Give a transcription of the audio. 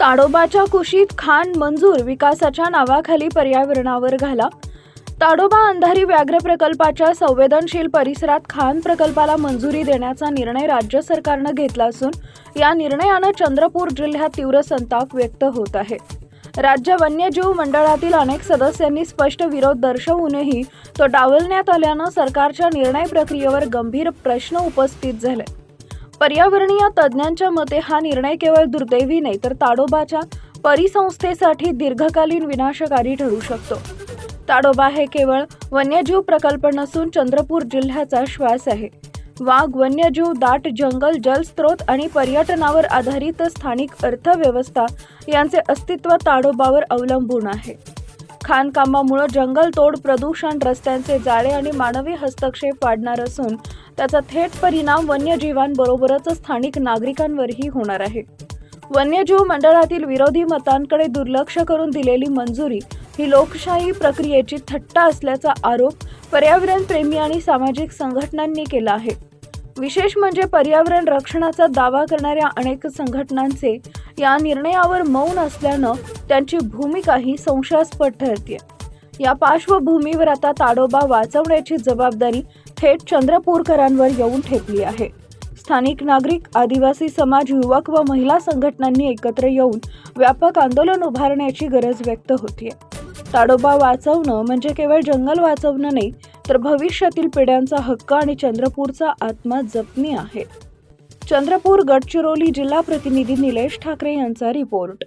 ताडोबाच्या कुशीत खान मंजूर विकासाच्या नावाखाली पर्यावरणावर घाला. ताडोबा अंधारी व्याघ्र प्रकल्पाच्या संवेदनशील परिसरात खान प्रकल्पाला मंजुरी देण्याचा निर्णय राज्य सरकारनं घेतला असून या निर्णयानं चंद्रपूर जिल्ह्यात तीव्र संताप व्यक्त होत आहे. राज्य वन्यजीव मंडळातील अनेक सदस्यांनी स्पष्ट विरोध दर्शवूनही तो डावलण्यात आल्यानं सरकारच्या निर्णय प्रक्रियेवर गंभीर प्रश्न उपस्थित झाले. पर्यावरणीय तज्ज्ञांच्या मते हा निर्णय केवळ दुर्दैवी नाही तर ताडोबाच्या परिसंस्थेसाठी दीर्घकालीन विनाशकारी ठरू शकतो. ताडोबा हे केवळ वन्यजीव प्रकल्प नसून चंद्रपूर जिल्ह्याचा श्वास आहे. वाघ वन्यजीव दाट जंगल जलस्रोत आणि पर्यटनावर आधारित स्थानिक अर्थव्यवस्था यांचे अस्तित्व ताडोबावर अवलंबून आहे. खाणकामामुळे जंगलतोड प्रदूषण रस्त्यांचे जाळे आणि मानवी हस्तक्षेप वाढणार असून त्याचा थेट परिणाम वन्यजीवांबरोबरच स्थानिक नागरिकांवरही होणार आहे. वन्यजीव मंडळातील विरोधी मतांकडे दुर्लक्ष करून दिलेली मंजुरी ही लोकशाही प्रक्रियेची थट्टा असल्याचा आरोप पर्यावरण प्रेमी आणि सामाजिक संघटनांनी केला आहे. विशेष म्हणजे पर्यावरण रक्षणाचा दावा करणाऱ्या अनेक संघटनांचे या निर्णयावर मौन असल्यानं त्यांची भूमिकाही संशयास्पद ठरते या पार्श्वभूमीवर आता ताडोबा वाचवण्याची जबाबदारी थेट चंद्रपूरकरांवर येऊन ठेपली आहे. स्थानिक नागरिक आदिवासी समाज युवक व महिला संघटनांनी एकत्र येऊन व्यापक आंदोलन उभारण्याची गरज व्यक्त होतीये. ताडोबा वाचवणं म्हणजे केवळ जंगल वाचवणं नाही तर भविष्यातील पिढ्यांचा हक्क आणि चंद्रपूरचा आत्मा जपणी आहे. चंद्रपूर गडचिरोली जिल्हा प्रतिनिधी निलेश ठाकरे यांचा रिपोर्ट.